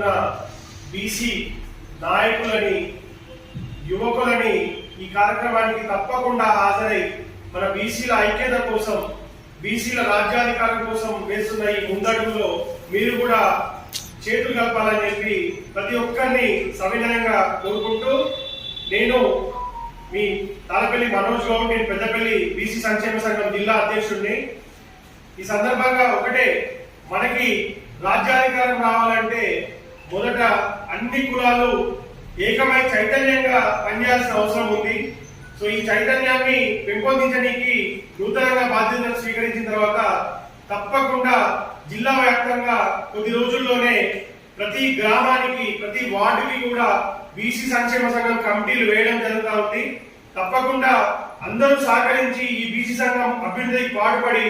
ఉన్న బీసీ నాయకులని యువకులని ఈ కార్యక్రమానికి తప్పకుండా హాజరై మన బీసీల ఐక్యత కోసం బీసీల రాజ్యాధికారం కోసం వేస్తున్న ఈ ముందడుగులో మీరు కూడా చేతులు కలపాలని చెప్పి ప్రతి ఒక్కరిని సవినయంగా కోరుకుంటూ నేను మీ తాళపల్లి మనోజ్ గౌడ్ నేను పెద్దపల్లి బీసీ సంక్షేమ సంఘం జిల్లా అధ్యక్షుడిని. ఈ సందర్భంగా ఒకటే మనకి రాజ్యాధికారం రావాలంటే మొదట అన్ని కులాలు ఏకమై చైతన్యంగా పనిచేయాల్సిన అవసరం ఉంది. సో ఈ చైతన్యాన్ని పెంపొందించడానికి నూతనంగా బాధ్యతలు స్వీకరించిన తర్వాత తప్పకుండా జిల్లా వ్యాప్తంగా కొద్ది రోజుల్లోనే ప్రతి గ్రామానికి ప్రతి వార్డుకి కూడా బీసీ సంక్షేమ సంఘం కమిటీలు వేయడం జరుగుతూ ఉంది. తప్పకుండా అందరూ సహకరించి ఈ బీసీ సంఘం అభివృద్ధికి పాటుపడి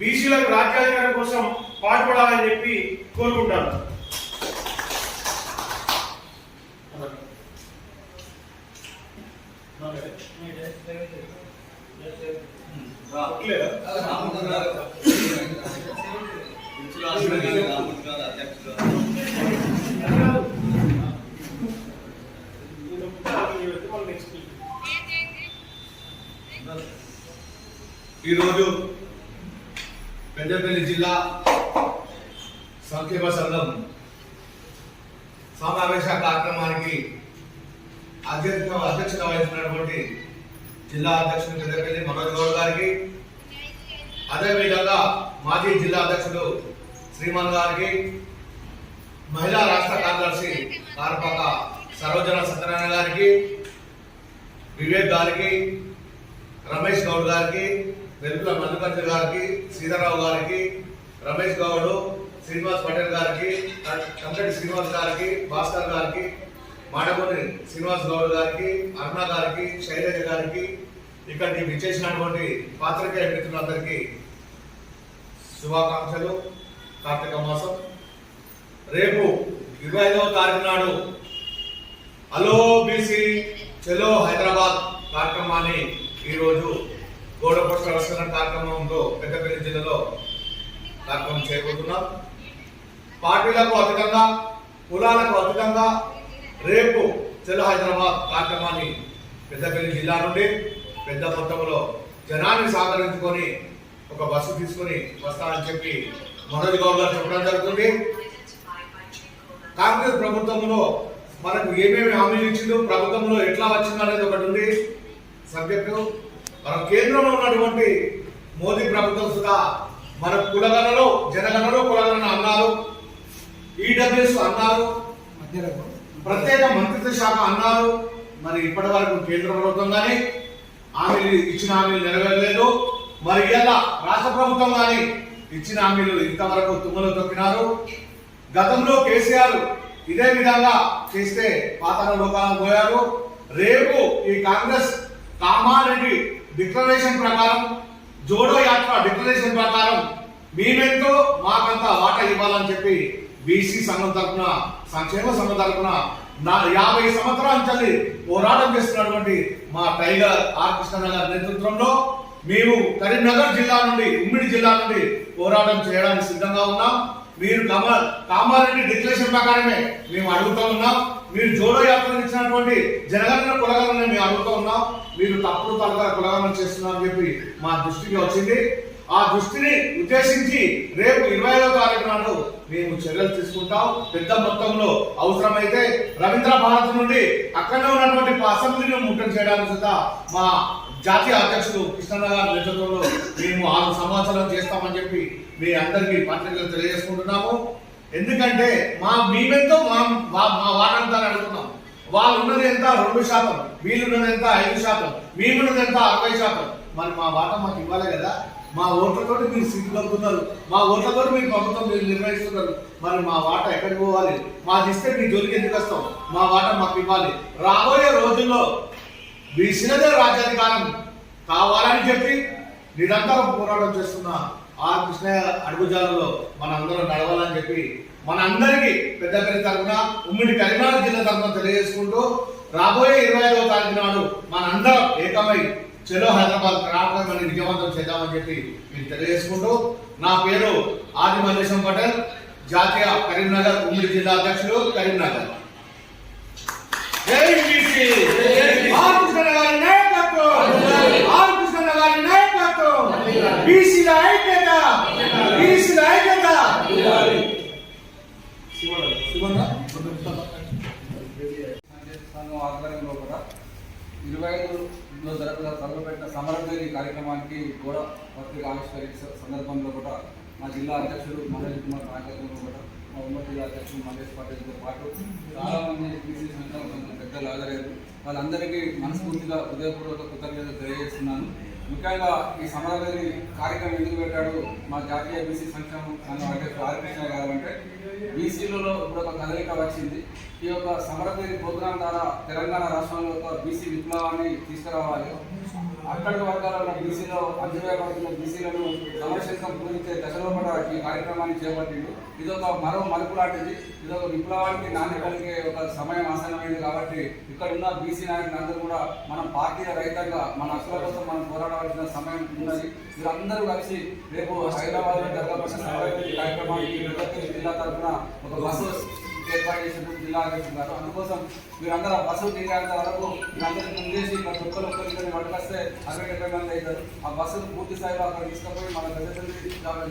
బీసీలకు రాజ్యాధికారం కోసం పాటుపడాలని చెప్పి కోరుకుంటాను. ఈరోజు పెద్దపల్లి జిల్లా సంక్షేమ సంఘం సమావేశ కార్యక్రమానికి అధ్యక్ష అధ్యక్షత వహిస్తున్నటువంటి జిల్లా అధ్యక్షుడు పెద్దపల్లి మనోజ్ గౌడ్ గారికి అదేవిధంగా మాజీ జిల్లా అధ్యక్షుడు శ్రీమన్ గారికి మహిళా రాష్ట్ర కార్యదర్శి కార్పక సరోజన సత్యనారాయణ గారికి వివేక్ గారికి రమేష్ గౌడ్ గారికి వెలుపుల మల్లికార్జున గారికి సీతారావు గారికి రమేష్ గౌడ్ శ్రీనివాస్ పటేల్ గారికి కంకటి శ్రీనివాస్ గారికి భాస్కర్ గారికి మాడగొని శ్రీనివాస్ గౌడ్ గారికి అరుణ గారికి శైలజ గారికి ఇక్కడికి విచ్చేసినటువంటి పాత్రికేయ మిత్రులందరికీ శుభాకాంక్షలు. కార్తీక మాసం రేపు ఇరవై ఐదవ తారీఖు నాడు హలో బీసీ చలో హైదరాబాద్ కార్యక్రమాన్ని ఈరోజు గోడపోస్ట వస్తున్న కార్యక్రమంలో పెద్దపల్లి జిల్లాలో కార్యక్రమం చేయబోతున్నాం. పార్టీలకు అధికంగా కులాలకు అధికంగా రేపు చలో హైదరాబాద్ కార్యక్రమాన్ని పెద్దపల్లి జిల్లా నుండి పెద్ద మొత్తంలో జనాన్ని సహకరించుకొని ఒక బస్సు తీసుకొని వస్తానని చెప్పి మనోజ్ గౌడ్ గారు చెప్పడం జరుగుతుంది. కాంగ్రెస్ ప్రభుత్వంలో మనకు ఏమేమి హామీలు ఇచ్చిందో ప్రభుత్వంలో ఎట్లా వచ్చిందో అనేది ఒకటి ఉంది. సబ్జెక్టు మన కేంద్రంలో ఉన్నటువంటి మోదీ ప్రభుత్వం సుధా మన కులగణలో జనగణలో కులగణన అన్నారు. ఈడబ్ల్యూఎస్ అన్నారు. ప్రత్యేక మంత్రిత్వ శాఖ అన్నారు. మరి ఇప్పటి వరకు కేంద్ర ప్రభుత్వం కానీ హామీలు ఇచ్చిన హామీలు నెరవేరలేదు. మరి ఇలా రాష్ట్ర ప్రభుత్వం కానీ ఇచ్చిన హామీలు ఇంతవరకు తుమ్మలు తొక్కినారు. గతంలో కేసీఆర్ ఇదే విధంగా చేస్తే పాతాల లోకాలను పోయారు. రేపు ఈ కాంగ్రెస్ కామారెడ్డి డిక్లరేషన్ ప్రకారం జోడో యాత్ర డిక్లరేషన్ ప్రకారం మేమెంతో మాకంత వాటా ఇవ్వాలని చెప్పి బీసీ సంఘం తరఫున సంక్షేమ సంఘం తరఫున నా యాభై సంవత్సరాల చల్లి పోరాటం చేస్తున్నటువంటి మా టైగర్ ఆర్ కృష్ణ గారి నేతృత్వంలో మేము కరీంనగర్ జిల్లా నుండి ఉమ్మిడి జిల్లా నుండి పోరాటం చేయడానికి సిద్ధంగా ఉన్నాం. మీరు కమల్ కామారెడ్డి డిక్లరేషన్ ప్రకారమే మేము అడుగుతూ ఉన్నాం. మీరు జోడో యాత్ర ఇచ్చినటువంటి జనగణన కులగణన మేము అడుగుతూ ఉన్నాం. మీరు తప్పుడు తరగతి కులగణన చేస్తున్నారని చెప్పి మా దృష్టికి వచ్చింది. ఆ దృష్టిని ఉద్దేశించి రేపు ఇరవై ఐదో తారీఖు నాడు మేము చర్యలు తీసుకుంటాం. పెద్ద మొత్తంలో అవసరమైతే రవీంద్ర భారత్ నుండి అక్కడ ఉన్నటువంటి అసెంబ్లీని ముట్టడి చేయడానికి సుద్ధా మా జాతీయ అధ్యక్షుడు కృష్ణన్న గారి నేతృత్వంలో మేము ఆరు సంవత్సరాలు చేస్తామని చెప్పి మీ అందరికీ పత్రికలు తెలియజేసుకుంటున్నాము. ఎందుకంటే మా మేమెంతో మా మా- మా వాటంతా అడుగుతున్నాం. వాళ్ళు ఉన్నది ఎంత? రెండు శాతం. వీళ్ళున్నది ఎంత? ఐదు శాతం. మేమున్నది ఎంత? అరవై శాతం. మరి మా వాట మాకు ఇవ్వాలి కదా? మా ఓట్లతో మీరు సిగ్గుపడుతున్నారు మా ఓట్లతో మీరు ప్రభుత్వం మీరు నిర్వహిస్తున్నారు మరి మా వాట ఎక్కడికి పోవాలి? మాది ఇస్తే మీ జోలికి ఎందుకు వస్తాం? మా వాట మాకు ఇవ్వాలి. రాబోయే రోజుల్లో బీసీలదే రాజ్యాధికారం కావాలని చెప్పి నిరంతరం పోరాటం చేస్తున్నా ఆ కృష్ణయ్య అడుగుజాలలో మనందరం నడవాలని చెప్పి మనందరికీ పెద్దపల్లి తరఫున ఉమ్మడి కరీంనగర్ జిల్లా తరఫున తెలియజేసుకుంటూ రాబోయే ఇరవై ఐదవ తారీఖు నాడు మనందరం ఏకమై చెలో హైదరాబాద్ కార్యక్రమాన్ని విజయవంతం చేద్దామని చెప్పి మీకు తెలియజేసుకుంటూ నా పేరు ఆది మల్లేశం పటేల్ జాతీయ కరీంనగర్ ఉమ్మడి జిల్లా అధ్యక్షులు కరీంనగర్. జై బీసీ ఆర్ కృష్ణ గారి నాయకత్వం ఆర్ కృష్ణ గారి నాయకత్వం బీసీల ఐక్యత ఆధ్వర్యంలో కూడా ఇరవై ఐదులో జరుగుతున్న తలపెట్టిన సమరభేరి కార్యక్రమానికి కూడా పత్రిక ఆవిష్కరించే సందర్భంలో కూడా మా జిల్లా అధ్యక్షుడు మనోజ్ కుమార్ నాయకత్వంలో కూడా మా ఉమ్మడి జిల్లా అధ్యక్షుడు మహేష్ పాటిల్తో పాటు చాలా మంది బీసీ సంఘం కొంచెం పెద్దలు హాజరయ్యారు. వాళ్ళందరికీ మనస్ఫూర్తిగా హృదయపూర్వక కృతజ్ఞతలు తెలియజేస్తున్నాను. ముఖ్యంగా ఈ సమరభేరి కార్యక్రమం ఎందుకు పెట్టాడు? మా జాతీయ బీసీ సంక్షేమ సంఘం అధ్యక్షుడు ఆర్ గారు అంటే బీసీలలో ఇప్పుడు ఒక కదలిక వచ్చింది. ఈ యొక్క సమరదేవి ప్రోగ్రాం ద్వారా తెలంగాణ రాష్ట్రంలో ఒక బీసీ విప్లవాన్ని తీసుకురావాలి. అక్కడ వర్గాల ఉన్న బీసీలో అంజవేయబడుతున్న బీసీలను సమరశంకం పూజించే దశలో కూడా ఈ కార్యక్రమాన్ని చేపట్టిండు. ఇది ఒక మరో మలుపు లాంటిది ఇది ఒక విప్లవానికి నాణ్య కలిగే ఒక సమయం ఆసనమైంది కాబట్టి ఇక్కడ ఉన్న బీసీ నాయకులందరూ కూడా మనం పార్టీ రైతంగా మన హక్కుల కోసం మనం పోరాడవలసిన సమయం ఉన్నది. వీరందరూ కలిసి రేపు హైదరాబాద్ జరగవలసిన కార్యక్రమానికి జిల్లా తరఫున ఒక బస్సు ఏర్పాటు చేసినప్పుడు జిల్లా అధ్యక్షులు గారు అందుకోసం మీరందరూ బస్సు దిగేంత వరకు మీరందరూ ముందేసి ఇక్కడ ఒక్కరు ఒక్కరిద్దరు పట్టుకొస్తే అరవై డెబ్బై మంది అవుతారు ఆ బస్సును పూర్తి స్థాయిలో అక్కడ తీసుకుపోయి మన పెద్ద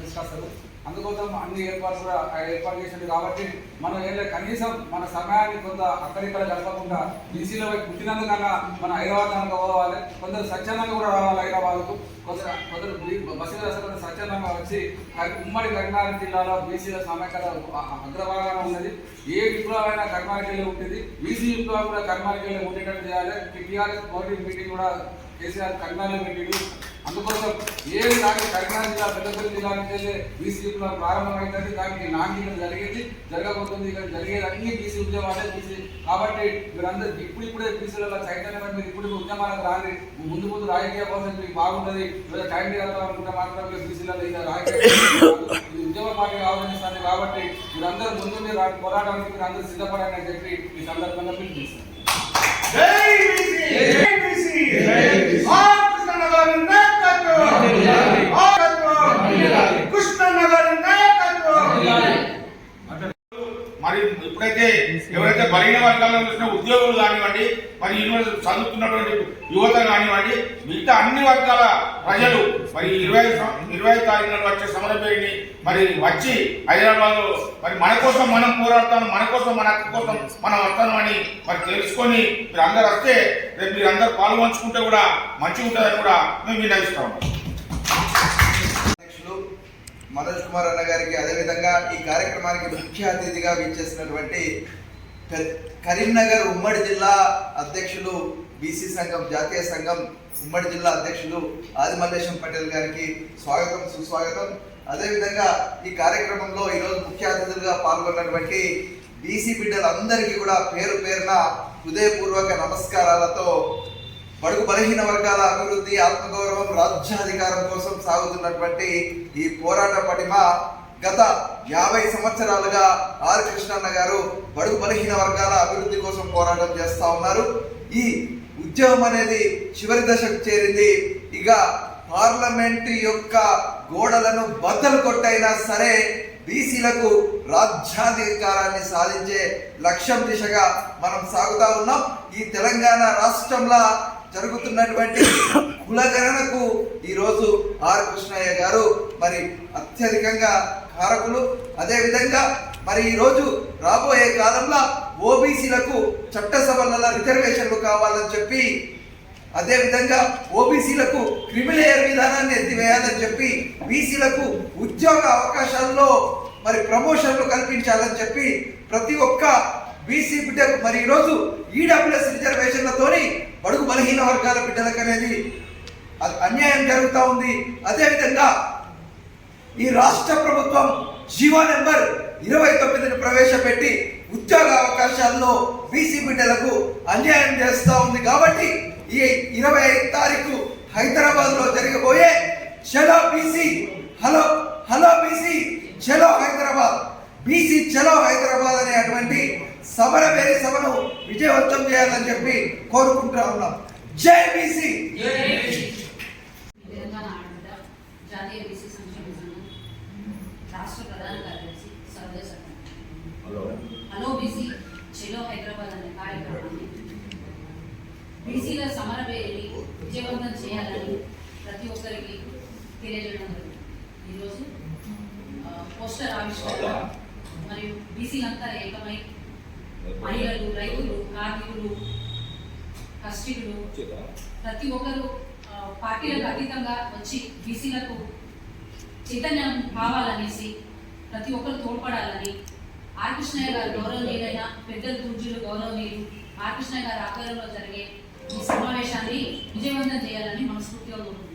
తీసుకొస్తారు. అందుకోసం అన్ని ఏర్పాట్లు కూడా ఆ ఏర్పాటు చేసింది కాబట్టి మనం ఏదైనా కనీసం మన సమయాన్ని కొంత అక్కడిక్కడ గడపకుండా బీసీలో పుట్టినందుకన్నా మన హైదరాబాద్ కనుక పోవాలి. కొందరు స్వచ్ఛందంగా కూడా రావాలి హైదరాబాద్కు. కొందరు కొందరు బస్సు బస్సులు స్వచ్ఛందంగా వచ్చి ఉమ్మడి కరీంనగర్ జిల్లాలో బీసీల సమైక్యత అగ్రభాగంగా ఉన్నది. ఏ విప్లవం అయినా ఉంటుంది బీసీ విప్లవం కూడా కర్మానికెళ్ళి ఉండేటట్టు చేయాలి. టీఆర్ఎస్ పార్టీ మీటింగ్ కూడా కేసీఆర్ కరీంనగర్ పెట్టిండు. అందుకోసం ఏ దానికి కరీంనగర్ జిల్లా పెద్దపల్లి జిల్లా నుంచి బీసీ విప్లవం ప్రారంభమైంది దానికి నాణ్యత జరిగింది జరగబోతుంది ఇక్కడ జరిగేది అన్ని బీసీ ఉద్యమాలే బీసీ. కాబట్టి మీరందరూ ఇప్పుడు ఇప్పుడే బీసీలలో చైతన్యం మీరు ఇప్పుడు ఉద్యమాలకు రాని ముందు ముందు రాజకీయ భవిష్యత్తు మీకు బాగుంటుంది. లేదా టైం అనుకుంటే మాత్రం బీసీలలో ఇలా రాజకీయ ఉద్యమ పార్టీ ఆలోచిస్తుంది కాబట్టి మీరందరూ ముందు మీరు రా- పోరాటానికి మీరు అందరూ సిద్ధపడాలని చెప్పి ఈ సందర్భంగా పిలుపునిస్తాను జై బీసీ జై బీసీ ఆర్ కృష్ణ గారి నాయకత్వం నాయకత్వం కృష్ణ గారి నాయకత్వం మరి ఇప్పుడైతే ఎవరైతే బలహీన వర్గాల్లో చూసిన ఉద్యోగులు కానివ్వండి చదువుతున్నటువంటి యువత కానివ్వండి మిగతా అన్ని వర్గాల ప్రజలు మరి ఇరవై ఇరవై తారీఖు వచ్చే సమరపేరిని మరి వచ్చి హైదరాబాద్ మరి మన కోసం మనం పోరాడతాం మన కోసం మన హక్కు కోసం మనం వస్తామని మరి తెలుసుకొని మీరు అందరు వస్తే రేపు మీరు అందరు పాల్గొంచుకుంటే కూడా మంచిగా ఉంటుందని కూడా మేము వినయిస్తా ఉన్నాం మనోజ్ కుమార్ అన్న గారికి అదేవిధంగా ఈ కార్యక్రమానికి ముఖ్య అతిథిగా విచ్చేసినటువంటి కరీంనగర్ ఉమ్మడి జిల్లా అధ్యక్షులు బీసీ సంఘం జాతీయ సంఘం ఉమ్మడి జిల్లా అధ్యక్షులు ఆదిమల్లేశం పటేల్ గారికి స్వాగతం సుస్వాగతం. అదేవిధంగా ఈ కార్యక్రమంలో ఈరోజు ముఖ్య అతిథులుగా పాల్గొన్నటువంటి బీసీ బిడ్డలందరికీ కూడా పేరు పేరున హృదయపూర్వక నమస్కారాలతో బడుగు బలహీన వర్గాల అభివృద్ధి ఆత్మగౌరవం రాజ్యాధికారం కోసం సాగుతున్నటువంటి ఈ పోరాట పటిమ గత యాభై సంవత్సరాలుగా ఆర్ కృష్ణన్న గారు బడుగు బలహీన వర్గాల అభివృద్ధి కోసం పోరాటం చేస్తూ ఉన్నారు. ఈ ఉద్యమం అనేది చివరి దశకు చేరింది. ఇక పార్లమెంట్ యొక్క గోడలను బద్దలు కొట్టైనా సరే బీసీలకు రాజ్యాధికారాన్ని సాధించే లక్ష్యం దిశగా మనం సాగుతా ఉన్నాం. ఈ తెలంగాణ రాష్ట్రంలో జరుగుతున్నటువంటి కులగణనకు ఈరోజు ఆర్ కృష్ణయ్య గారు మరి అత్యధికంగా కారకులు అదేవిధంగా మరి ఈరోజు రాబోయే కాలంలో ఓబీసీలకు చట్టసభలలో రిజర్వేషన్లు కావాలని చెప్పి అదేవిధంగా ఓబీసీలకు క్రిమిలేయర్ విధానాన్ని ఎత్తివేయాలని చెప్పి బీసీలకు ఉద్యోగ అవకాశాల్లో మరి ప్రమోషన్లు కల్పించాలని చెప్పి ప్రతి ఒక్క బీసీ బిడ్డకు మరి ఈరోజు ఈడబ్ల్యూఎస్ రిజర్వేషన్లతోని బడుగు బలహీన వర్గాల బిడ్డలకు అనేది అన్యాయం జరుగుతూ ఉంది. అదేవిధంగా ఈ రాష్ట్ర ప్రభుత్వం జీవో నెంబర్ ఇరవై తొమ్మిదిని ప్రవేశపెట్టి ఉద్యోగ అవకాశాల్లో బీసీ బిడ్డలకు అన్యాయం చేస్తూ ఉంది కాబట్టి ఈ ఇరవై ఐదు తారీఖు హైదరాబాద్లో జరగబోయే చలో బీసీ హలో హలో బీసీ చలో హైదరాబాద్ బీసీ చలో హైదరాబాద్ అనే అటువంటి సమరవేరి సభను విజయవంతం చేయాలని చెప్పి కోరుకుంటా ఉన్నాం. జై బీసీ తెలంగాణ ఆడబిడ్డ జాతీయ బీసీ సంక్షేమ సంఘం రాష్ట్ర ప్రధాన కార్యదర్శి సర్వేశ్వర హలో బీసీ. చెలో హైదరాబాద్ అనే కార్యక్రమాన్ని బీసీల సమర పేరుని విజయవంతం చేయాలని ప్రతి ఒక్కరికి తెలియజేయడం జరిగింది. ఈరోజు పోస్టర్ ఆవిష్కరణ మరియు బీసీలంతా ఏకమై మహిళలు రైతులు కార్మికులు కష్టికులు ప్రతి ఒక్కరు పార్టీలకు అతీతంగా వచ్చి బీసీలకు చైతన్యం కావాలనేసి ప్రతి ఒక్కరు తోడ్పడాలని. ఆర్కృష్ణయ్య గారు గౌరవనీయులైన పెద్దల పూజ్యులు గౌరవనీయులు ఆర్కృష్ణయ్య గారి ఆధ్వర్యంలో జరిగే ఈ సమావేశాన్ని విజయవంతం చేయాలని మనస్ఫూర్తిగా కోరుకుంటున్నాను.